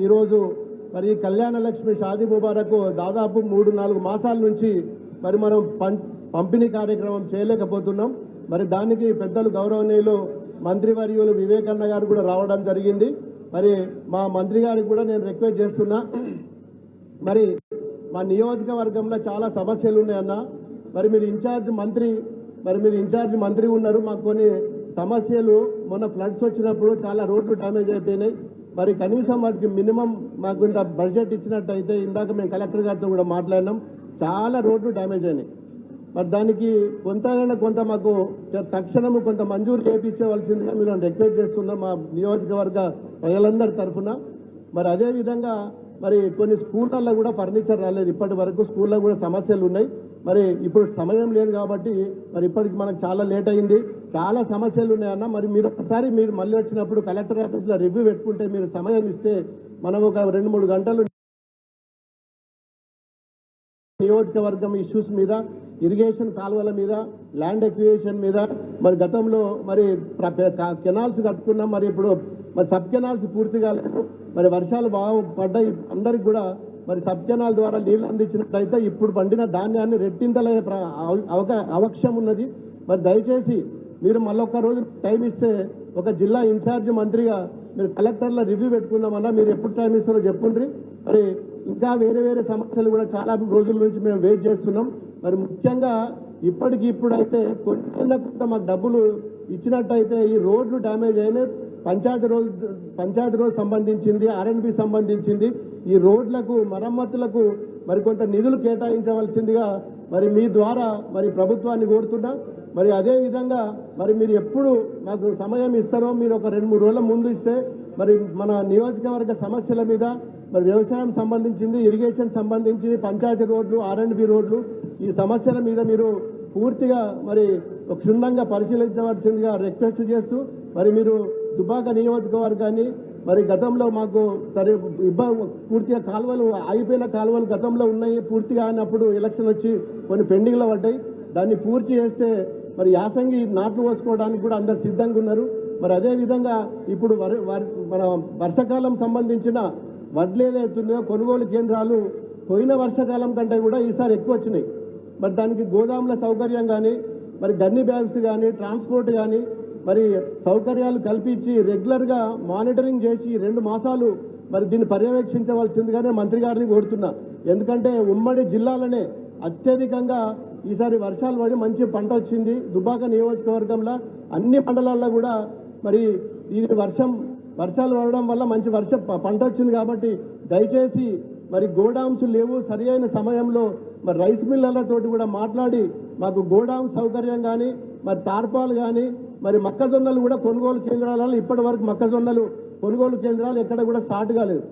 ఈరోజు మరి ఈ కళ్యాణ లక్ష్మి షాదీ ముబారకు దాదాపు మూడు నాలుగు మాసాల నుంచి మరి మనం పం- పంపిణీ కార్యక్రమం చేయలేకపోతున్నాం. మరి దానికి పెద్దలు గౌరవనీయులు మంత్రివర్యులు వివేకన్న గారు కూడా రావడం జరిగింది. మరి మా మంత్రి గారికి కూడా నేను రిక్వెస్ట్ చేస్తున్నా. మరి మా నియోజకవర్గంలో చాలా సమస్యలు ఉన్నాయన్న మరి మీరు ఇన్ఛార్జ్ మంత్రి మరి మీరు ఇన్ఛార్జ్ మంత్రి ఉన్నారు. మాకు కొన్ని సమస్యలు మొన్న ఫ్లడ్స్ వచ్చినప్పుడు చాలా రోడ్లు డ్యామేజ్ అయిపోయినాయి. మరి కనీసం వాటికి మినిమం మాకు ఇంత బడ్జెట్ ఇచ్చినట్టయితే ఇందాక మేము కలెక్టర్ గారితో కూడా మాట్లాడినాం. చాలా రోడ్లు డ్యామేజ్ అయినాయి. మరి దానికి కొంతైనా కొంత మాకు తక్షణము కొంత మంజూరు చేయించవలసిందిగా మీరు రిక్వెస్ట్ చేస్తున్నాం మా నియోజకవర్గ ప్రజలందరి తరఫున. మరి అదే విధంగా మరి కొన్ని స్కూళ్ళల్లో కూడా ఫర్నిచర్ రాలేదు. ఇప్పటి వరకు స్కూల్లో కూడా సమస్యలు ఉన్నాయి. మరి ఇప్పుడు సమయం లేదు కాబట్టి మరి ఇప్పటికి మనకు చాలా లేట్ అయింది. చాలా సమస్యలు ఉన్నాయన్న మరి మీరు ఒకసారి మీరు మళ్ళీ వచ్చినప్పుడు కలెక్టర్ ఆఫీస్లో రివ్యూ పెట్టుకుంటే మీరు సమయం ఇస్తే మనం ఒక రెండు మూడు గంటలు నియోజకవర్గం ఇష్యూస్ మీద ఇరిగేషన్ కాలువల మీద ల్యాండ్ ఎక్వియేషన్ మీద మరి గతంలో మరి ప్ర- కెనాల్స్ కట్టుకున్నాం మరి ఇప్పుడు మరి సబ్ కెనాల్స్ పూర్తిగా మరి వర్షాలు బాగా పడ్డాయి. అందరికి కూడా మరి సబ్జనాల ద్వారా నీళ్ళు అందించినట్లయితే ఇప్పుడు పండిన ధాన్యాన్ని రెట్టింతలే అవక అవకాశం ఉన్నది. మరి దయచేసి మీరు మళ్ళొక్క రోజు టైం ఇస్తే ఒక జిల్లా ఇన్ఛార్జ్ మంత్రిగా మీరు కలెక్టర్ల రివ్యూ పెట్టుకుందామన్నా మీరు ఎప్పుడు టైం ఇస్తారో చెప్పుండ్రి. మరి ఇంకా వేరే వేరే సమస్యలు కూడా చాలా రోజుల నుంచి మేము వెయిట్ చేస్తున్నాం. మరి ముఖ్యంగా ఇప్పటికి ఇప్పుడు అయితే కొంత కొంత మాకు డబ్బులు ఇచ్చినట్టయితే ఈ రోడ్లు డ్యామేజ్ అయినాయి. పంచాయతీ రోజు పంచాయతీ రోజు సంబంధించింది ఆర్ఎన్బి సంబంధించింది. ఈ రోడ్లకు మరమ్మతులకు మరి కొంత నిధులు కేటాయించవలసిందిగా మరి మీ ద్వారా మరి ప్రభుత్వాన్ని కోరుతున్నా. మరి అదే విధంగా మరి మీరు ఎప్పుడు మాకు సమయం ఇస్తారో మీరు ఒక రెండు మూడు రోజుల ముందు ఇస్తే మరి మన నియోజకవర్గ సమస్యల మీద మరి వ్యవసాయం సంబంధించింది ఇరిగేషన్ సంబంధించింది పంచాయతీ రోడ్లు ఆర్ఎండ్బి రోడ్లు ఈ సమస్యల మీద మీరు పూర్తిగా మరి క్షుణ్ణంగా పరిశీలించవలసిందిగా రిక్వెస్ట్ చేస్తూ మరి మీరు దుబాక నియోజకవర్గాన్ని మరి గతంలో మాకు సరే ఇబ్బంది పూర్తిగా కాలువలు ఆగిపోయిన కాలువలు గతంలో ఉన్నాయి పూర్తిగా అయినప్పుడు ఎలక్షన్ వచ్చి కొన్ని పెండింగ్లో పడ్డాయి. దాన్ని పూర్తి చేస్తే మరి యాసంగి నాట్లు పోసుకోవడానికి కూడా అందరు సిద్ధంగా ఉన్నారు. మరి అదే విధంగా ఇప్పుడు వరి- మన వర్షాకాలం సంబంధించిన వడ్లు ఏదైతుందో కొనుగోలు కేంద్రాలు పోయిన వర్షాకాలం కంటే కూడా ఈసారి ఎక్కువ వచ్చినాయి. మరి దానికి గోదాముల సౌకర్యం కానీ మరి గన్ని బ్యాగ్స్ కానీ ట్రాన్స్పోర్ట్ కానీ మరి సౌకర్యాలు కల్పించి రెగ్యులర్గా మానిటరింగ్ చేసి రెండు మాసాలు మరి దీన్ని పర్యవేక్షించవలసిందిగానే మంత్రి గారిని కోరుతున్నా. ఎందుకంటే ఉమ్మడి జిల్లాలనే అత్యధికంగా ఈసారి వర్షాలు పడి మంచి పంట వచ్చింది. దుబాక నియోజకవర్గంలో అన్ని మండలాల్లో కూడా మరి ఈ వర్షం వర్షాలు పడడం వల్ల మంచి వర్ష ప- పంట వచ్చింది కాబట్టి దయచేసి మరి గోడామ్స్ లేవు. సరి అయిన సమయంలో మరి రైస్ మిల్లర్లతోటి కూడా మాట్లాడి మాకు గోడామ్ సౌకర్యం కానీ మరి తార్పాలు కానీ మరి మొక్కజొన్నలు కూడా కొనుగోలు కేంద్రాలలో ఇప్పటి వరకు మొక్కజొన్నలు కొనుగోలు కేంద్రాలు ఎక్కడ కూడా స్టార్ట్ కాలేదు.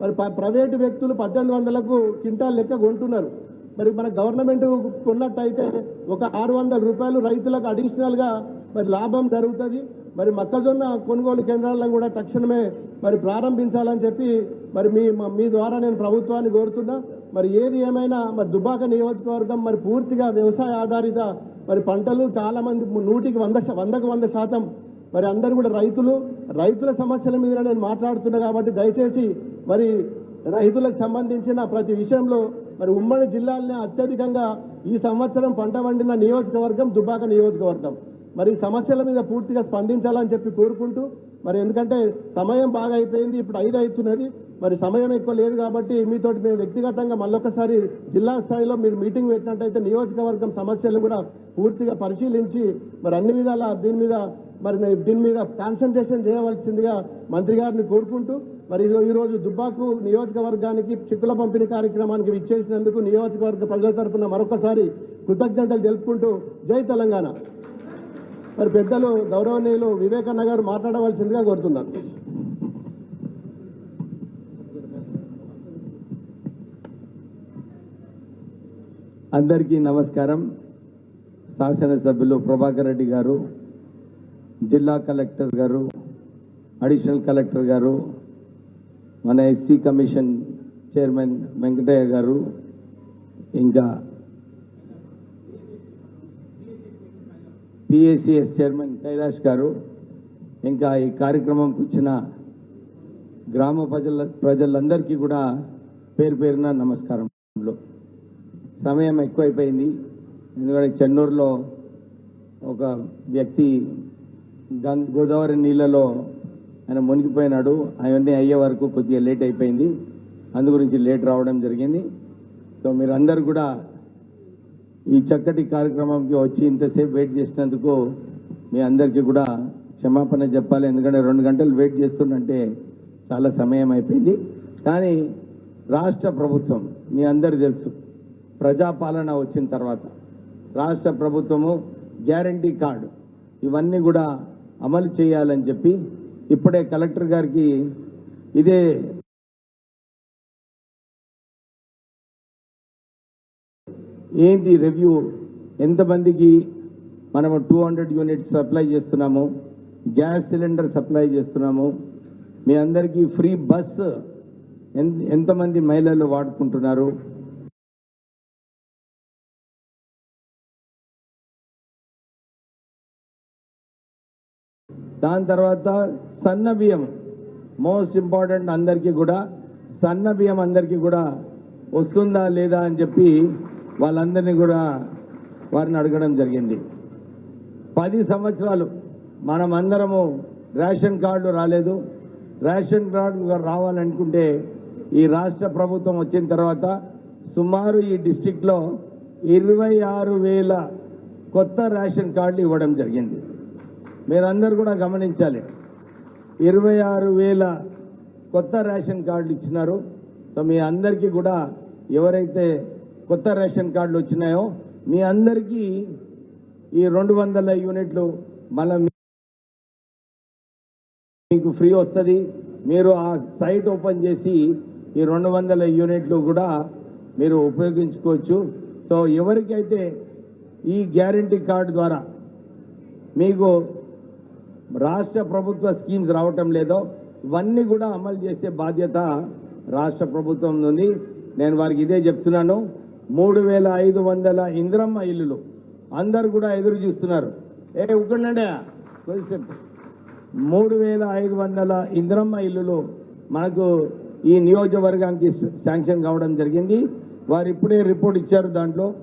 మరి ప్రైవేటు వ్యక్తులు పద్దెనిమిది వందలకు క్వింటాల్ లెక్క కొంటున్నారు. మరి మన గవర్నమెంట్ కొన్నట్టయితే ఒక ఆరు వందల రూపాయలు రైతులకు అడిషనల్గా మరి లాభం జరుగుతుంది. మరి మొక్కజొన్న కొనుగోలు కేంద్రాలను కూడా తక్షణమే మరి ప్రారంభించాలని చెప్పి మరి మీ మీ ద్వారా నేను ప్రభుత్వాన్ని కోరుతున్నా. మరి ఏది ఏమైనా మరి దుబాక నియోజకవర్గం మరి పూర్తిగా వ్యవసాయ ఆధారిత మరి పంటలు చాలా మంది నూటికి వంద వందకు వంద శాతం మరి అందరు కూడా రైతులు. రైతుల సమస్యల మీద నేను మాట్లాడుతున్నా కాబట్టి దయచేసి మరి రైతులకు సంబంధించిన ప్రతి విషయంలో మరి ఉమ్మడి జిల్లాలనే అత్యధికంగా ఈ సంవత్సరం పంట పండిన నియోజకవర్గం దుబ్బాక నియోజకవర్గం. మరి సమస్యల మీద పూర్తిగా స్పందించాలని చెప్పి కోరుకుంటూ మరి ఎందుకంటే సమయం బాగా అయిపోయింది ఇప్పుడు ఐదు అవుతున్నది. మరి సమయం ఎక్కువ లేదు కాబట్టి మీతోటి మేము వ్యక్తిగతంగా మళ్ళొకసారి జిల్లా స్థాయిలో మీరు మీటింగ్ పెట్టినట్టయితే నియోజకవర్గం సమస్యలు కూడా పూర్తిగా పరిశీలించి మరి అన్ని విధాల దీని మీద మరి దీని మీద కాన్సన్ట్రేషన్ చేయవలసిందిగా మంత్రి గారిని కోరుకుంటూ మరి ఈరోజు దుబ్బాకు నియోజకవర్గానికి చిక్కుల పంపిణీ కార్యక్రమానికి విచ్చేసినందుకు నియోజకవర్గ ప్రజల తరఫున మరొకసారి కృతజ్ఞతలు తెలుపుకుంటూ జై తెలంగాణ. మరి పెద్దలు గౌరవనీయులు వివేకన్న గారు మాట్లాడవలసిందిగా కోరుతున్నాను. అందరికీ నమస్కారం. శాసనసభ్యులు ప్రభాకర్ రెడ్డి గారు జిల్లా కలెక్టర్ గారు అడిషనల్ కలెక్టర్ గారు మన ఎస్సీ కమిషన్ చైర్మన్ వెంకటయ్య గారు ఇంకా పిఏసిఎస్ చైర్మన్ కైలాష్ గారు ఇంకా ఈ కార్యక్రమంకి వచ్చిన గ్రామ ప్రజల ప్రజలందరికీ కూడా పేరు పేరున నమస్కారంలో సమయం ఎక్కువైపోయింది. ఎందుకంటే చెన్నూరులో ఒక వ్యక్తి గం- గోదావరి నీళ్ళలో ఆయన మునిగిపోయినాడు. అవన్నీ అయ్యే వరకు కొద్దిగా లేట్ అయిపోయింది. అందు గురించి లేట్ రావడం జరిగింది. సో మీరందరూ కూడా ఈ చక్కటి కార్యక్రమంకి వచ్చి ఇంతసేపు వెయిట్ చేసినందుకు మీ అందరికీ కూడా క్షమాపణ చెప్పాలి. ఎందుకంటే రెండు గంటలు వెయిట్ చేస్తుందంటే చాలా సమయం అయిపోయింది. కానీ రాష్ట్ర ప్రభుత్వం మీ అందరు తెలుసు ప్రజాపాలన వచ్చిన తర్వాత రాష్ట్ర ప్రభుత్వము గ్యారంటీ కార్డు ఇవన్నీ కూడా అమలు చేయాలని చెప్పి ఇప్పుడే కలెక్టర్ గారికి ఇదే ఏంటి రివ్యూ? ఎంతమందికి మనము టూ హండ్రెడ్ యూనిట్స్ సప్లై చేస్తున్నాము గ్యాస్ సిలిండర్ సప్లై చేస్తున్నాము మీ అందరికీ ఫ్రీ బస్ ఎంత ఎంతమంది మహిళలు వాడుకుంటున్నారు దాని తర్వాత సన్న బియ్యం మోస్ట్ ఇంపార్టెంట్ అందరికీ కూడా సన్న బియ్యం అందరికీ కూడా వస్తుందా లేదా అని చెప్పి వాళ్ళందరినీ కూడా వారిని అడగడం జరిగింది. పది సంవత్సరాలు మనం అందరము రేషన్ కార్డు రాలేదు. రేషన్ కార్డు రావాలనుకుంటే ఈ రాష్ట్ర ప్రభుత్వం వచ్చిన తర్వాత సుమారు ఈ డిస్టిక్లో ఇరవై ఆరు వేల కొత్త రేషన్ కార్డులు ఇవ్వడం జరిగింది. మీరందరూ కూడా గమనించాలి. ఇరవై ఆరు వేల కొత్త రేషన్ కార్డులు ఇచ్చినారు. సో మీ అందరికీ కూడా ఎవరైతే కొత్త రేషన్ కార్డులు వచ్చినాయో మీ అందరికీ ఈ రెండు వందల యూనిట్లు మళ్ళీ మీకు ఫ్రీ వస్తుంది. మీరు ఆ సైట్ ఓపెన్ చేసి ఈ రెండు వందల యూనిట్లు కూడా మీరు ఉపయోగించుకోవచ్చు. సో ఎవరికైతే ఈ గ్యారంటీ కార్డు ద్వారా మీకు రాష్ట్ర ప్రభుత్వ స్కీమ్స్ రావటం లేదో ఇవన్నీ కూడా అమలు చేసే బాధ్యత రాష్ట్ర ప్రభుత్వం ఉంది. నేను వారికి ఇదే చెప్తున్నాను. మూడు వేల ఐదు వందల ఇంద్రమ్మ ఇల్లులు అందరు కూడా ఎదురు చూస్తున్నారు. ఏ ఉక్కడండి కొద్దిసేపు మూడు వేల ఐదు వందల ఇంద్రమ్మ ఇల్లులు మనకు ఈ నియోజకవర్గానికి శాంక్షన్ కావడం జరిగింది. వారు ఇప్పుడే రిపోర్ట్ ఇచ్చారు దాంట్లో.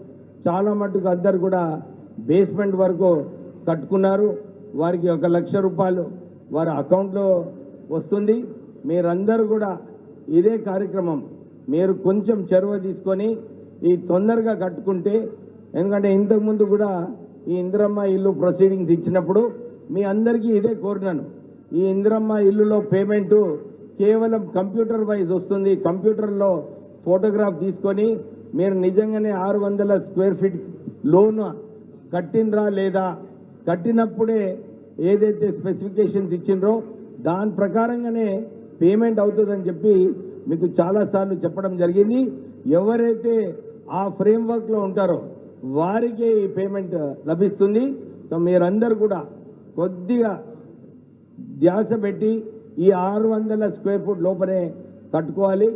చాలా మటుకు అందరు కూడా బేస్మెంట్ వరకు కట్టుకున్నారు. వారికి ఒక లక్ష రూపాయలు వారి అకౌంట్లో వస్తుంది. మీరందరూ కూడా ఇదే కార్యక్రమం మీరు కొంచెం చొరవ తీసుకొని ఈ తొందరగా కట్టుకుంటే ఎందుకంటే ఇంతకుముందు కూడా ఈ ఇందిరమ్మ ఇల్లు ప్రొసీడింగ్స్ ఇచ్చినప్పుడు మీ అందరికీ ఇదే కోరినాను. ఈ ఇందిరమ్మ ఇల్లులో పేమెంటు కేవలం కంప్యూటర్ వైజ్ వస్తుంది. కంప్యూటర్లో ఫోటోగ్రాఫ్ తీసుకొని మీరు నిజంగానే ఆరు వందల స్క్వేర్ ఫీట్ లోన్ కట్టిండ్రా లేదా కట్టినప్పుడే ఏదైతే స్పెసిఫికేషన్స్ ఇచ్చిండ్రో దాని ప్రకారంగానే పేమెంట్ అవుతుందని చెప్పి మీకు చాలాసార్లు చెప్పడం జరిగింది. ఎవరైతే ఆ ఫ్రేమ్వర్క్లో ఉంటారో వారికే ఈ పేమెంట్ లభిస్తుంది. సో మీరందరూ కూడా కొద్దిగా ధ్యాస పెట్టి ఈ ఆరు వందల స్క్వేర్ ఫుట్ లోపలే కట్టుకోవాలి.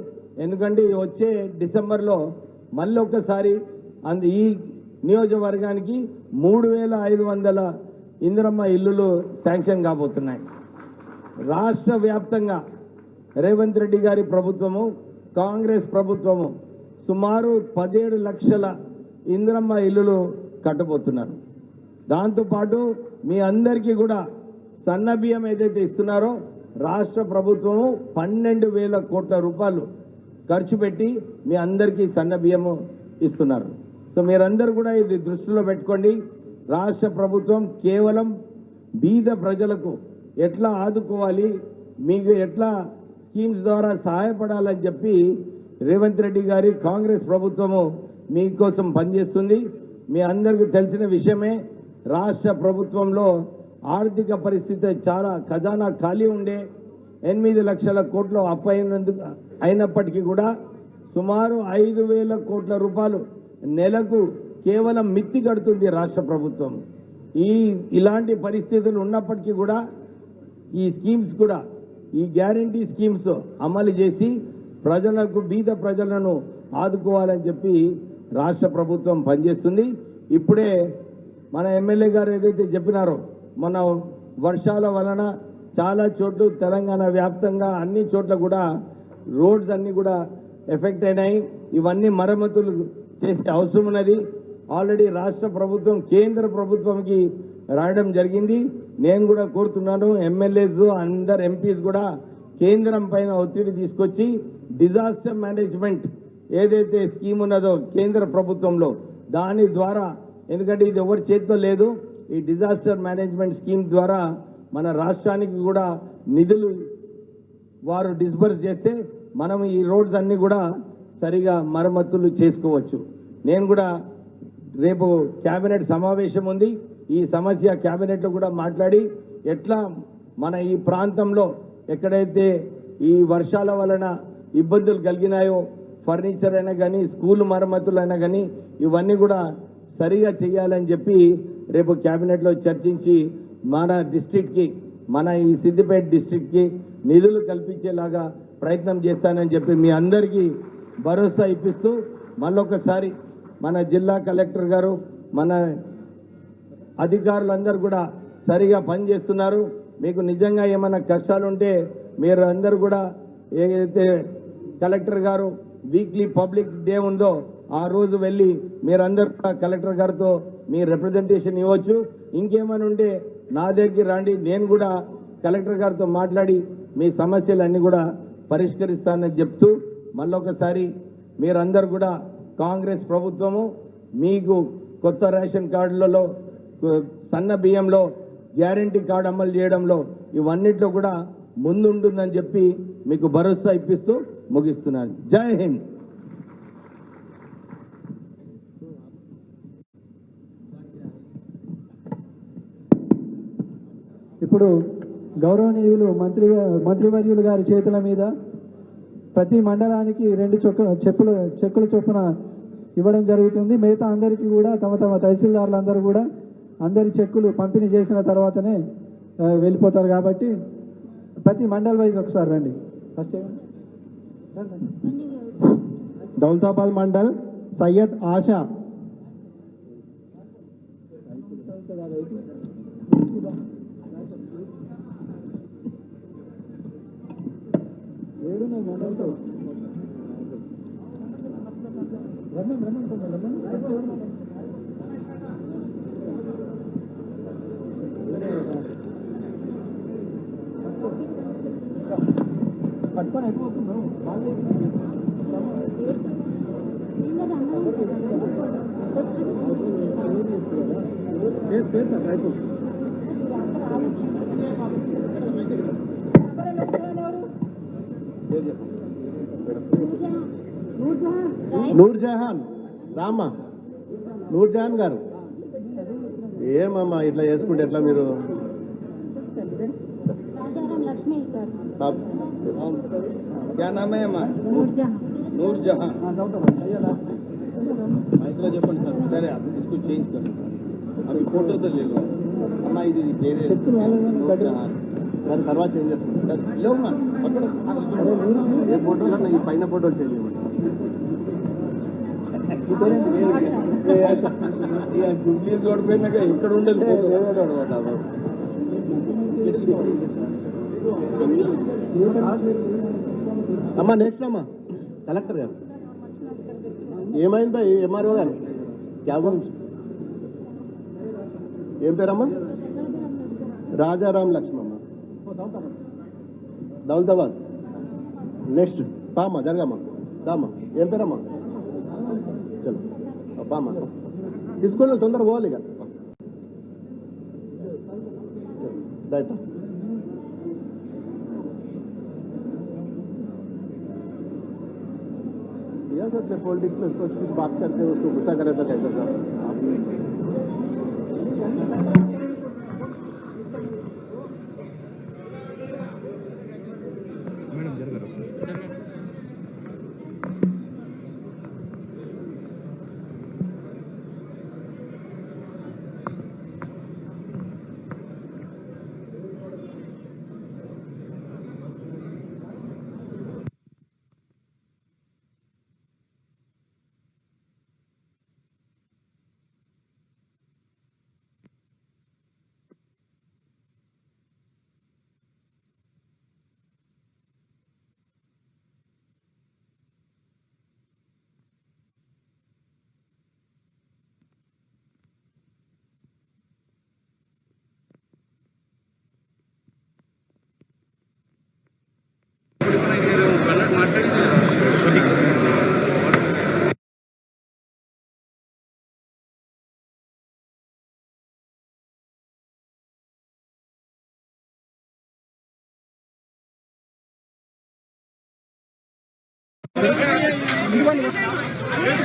ఎందుకంటే వచ్చే డిసెంబర్లో మళ్ళీ ఒక్కసారి అందు ఈ నియోజకవర్గానికి మూడు వేల ఐదు వందల ఇందిరమ్మ ఇల్లులు శాంక్షన్ కాబోతున్నాయి. రాష్ట్ర వ్యాప్తంగా రేవంత్ రెడ్డి గారి ప్రభుత్వము కాంగ్రెస్ ప్రభుత్వము సుమారు పదిహేడు లక్షల ఇందిరమ్మ ఇల్లులు కట్టబోతున్నారు. దాంతోపాటు మీ అందరికీ కూడా సన్న బియ్యం ఏదైతే ఇస్తున్నారో రాష్ట్ర ప్రభుత్వము పన్నెండు వేల కోట్ల రూపాయలు ఖర్చు పెట్టి మీ అందరికీ సన్న బియ్యము ఇస్తున్నారు. సో మీరందరూ కూడా ఇది దృష్టిలో పెట్టుకోండి. రాష్ట్ర ప్రభుత్వం కేవలం బీద ప్రజలకు ఎట్లా ఆదుకోవాలి మీకు ఎట్లా స్కీమ్స్ ద్వారా సహాయపడాలని చెప్పి రేవంత్ రెడ్డి గారి కాంగ్రెస్ ప్రభుత్వము మీకోసం పనిచేస్తుంది. మీ అందరికీ తెలిసిన విషయమే రాష్ట్ర ప్రభుత్వంలో ఆర్థిక పరిస్థితి చాలా ఖజానా ఖాళీ ఉండే ఎనిమిది లక్షల కోట్లు అప్పు అయినందుకు అయినప్పటికీ కూడా సుమారు ఐదు వేల కోట్ల రూపాయలు నెలకు కేవలం మిత్తి కడుతుంది రాష్ట్ర ప్రభుత్వం. ఈ ఇలాంటి పరిస్థితులు ఉన్నప్పటికీ కూడా ఈ స్కీమ్స్ కూడా ఈ గ్యారంటీ స్కీమ్స్ అమలు చేసి ప్రజలకు బీద ప్రజలను ఆదుకోవాలని చెప్పి రాష్ట్ర ప్రభుత్వం పనిచేస్తుంది. ఇప్పుడే మన ఎమ్మెల్యే గారు ఏదైతే చెప్పినారో మన వర్షాల వలన చాలా చోట్ల తెలంగాణ వ్యాప్తంగా అన్ని చోట్ల కూడా రోడ్స్ అన్నీ కూడా ఎఫెక్ట్ అయినాయి. ఇవన్నీ మరమ్మతులు చేసే అవసరం ఉన్నది. ఆల్రెడీ రాష్ట్ర ప్రభుత్వం కేంద్ర ప్రభుత్వంకి రాయడం జరిగింది. నేను కూడా కోరుతున్నాను ఎమ్మెల్యేస్ అందరు ఎంపీస్ కూడా కేంద్రం పైన ఒత్తిడి తీసుకొచ్చి డిజాస్టర్ మేనేజ్మెంట్ ఏదైతే స్కీమ్ ఉన్నదో కేంద్ర ప్రభుత్వంలో దాని ద్వారా ఎందుకంటే ఇది ఎవరి చేతిలో లేదు ఈ డిజాస్టర్ మేనేజ్మెంట్ స్కీమ్ ద్వారా మన రాష్ట్రానికి కూడా నిధులు వారు డిస్బర్స్ చేస్తే మనం ఈ రోడ్స్ అన్నీ కూడా సరిగా మరమ్మతులు చేసుకోవచ్చు. నేను కూడా రేపు క్యాబినెట్ సమావేశం ఉంది. ఈ సమస్య క్యాబినెట్లో కూడా మాట్లాడి ఎట్లా మన ఈ ప్రాంతంలో ఎక్కడైతే ఈ వర్షాల వలన ఇబ్బందులు కలిగినాయో ఫర్నిచర్ అయినా కానీ స్కూల్ మరమ్మతులు అయినా కానీ ఇవన్నీ కూడా సరిగా చేయాలని చెప్పి రేపు క్యాబినెట్లో చర్చించి మన డిస్టిక్కి మన ఈ సిద్దిపేట డిస్ట్రిక్ట్కి నిధులు కల్పించేలాగా ప్రయత్నం చేస్తానని చెప్పి మీ అందరికీ భరోసా ఇప్పిస్తూ మళ్ళొకసారి మన జిల్లా కలెక్టర్ గారు మన అధికారులందరూ కూడా సరిగా పనిచేస్తున్నారు. మీకు నిజంగా ఏమైనా కష్టాలు ఉంటే మీరు అందరు కూడా ఏదైతే కలెక్టర్ గారు వీక్లీ పబ్లిక్ డే ఉందో ఆ రోజు వెళ్ళి మీరందరూ కూడా కలెక్టర్ గారితో మీ రిప్రజెంటేషన్ ఇవ్వచ్చు. ఇంకేమైనా ఉంటే నా దగ్గర రండి. నేను కూడా కలెక్టర్ గారితో మాట్లాడి మీ సమస్యలన్నీ కూడా పరిష్కరిస్తానని చెప్తూ మళ్ళొకసారి మీరందరూ కూడా కాంగ్రెస్ ప్రభుత్వము మీకు కొత్త రేషన్ కార్డులలో సన్న బియ్యంలో గ్యారంటీ కార్డు అమలు చేయడంలో ఇవన్నిట్లో కూడా ముందుంటుందని చెప్పి మీకు భరోసా ఇప్పిస్తూ ముగిస్తున్నాను. జై హింద్. ఇప్పుడు గౌరవనీయులు మంత్రి మంత్రివర్యులు గారి చేతుల మీద ప్రతి మండలానికి రెండు చొక్క చెప్పులు చెక్కుల చొప్పున ఇవ్వడం జరుగుతుంది. మిగతా అందరికీ కూడా తమ తమ తహసీల్దారులందరూ కూడా అందరి చెక్కులు పంపిణీ చేసిన తర్వాతనే వెళ్ళిపోతారు కాబట్టి ప్రతి మండల్ వైజ్ ఒకసారి రండి. ఫస్ట్ దౌల్తాబాద్ మండల్ సయ్యద్ ఆషా. ఏడున్నది మండల్తో రండి, రండి, రండి, రండి. పట్టుకొని అయిపోతున్నావు నూర్ జహాన్ రామ్మా నూర్ జహాన్ గారు ఏమమ్మా ఇట్లా చేసుకుంటే ఎట్లా మీరు राजाराम लक्ष्मी सर పాప- क्या नाम है अम्मा नूरजहां నూర్ జహాన్ మైక్లో చెప్పండి సార్ సరే इसको चेंज कर अभी फोटो तो ले लो అమ్మా ఇది వేరే దాని తర్వాత ఏం చేస్తాం? లేవమ్మా పక్కన ఏ ఫోటోలు ఈ పైన ఫోటోలు చేయండి పైన ఇక్కడ ఉండదు అమ్మా నెక్స్ట్ అమ్మా. కలెక్టర్ గారు. ఏమైందా ఎంఆర్ఓ గారు? క్యాబ్ ఏం పేరమ్మా? రాజారాం లక్ష్మమ్మ దౌలతాబాద్ నెక్స్ట్ పామా జరగమ్మా దామా ఏం పేరమ్మా చలో పామా తీసుకొని తొందర పోవాలి ఇక రైట్ भैया सर पॉलिटिक्स में कुछ कुछ बात करते हैं उसको गुस्सा करे तो कैसे सर आप ります。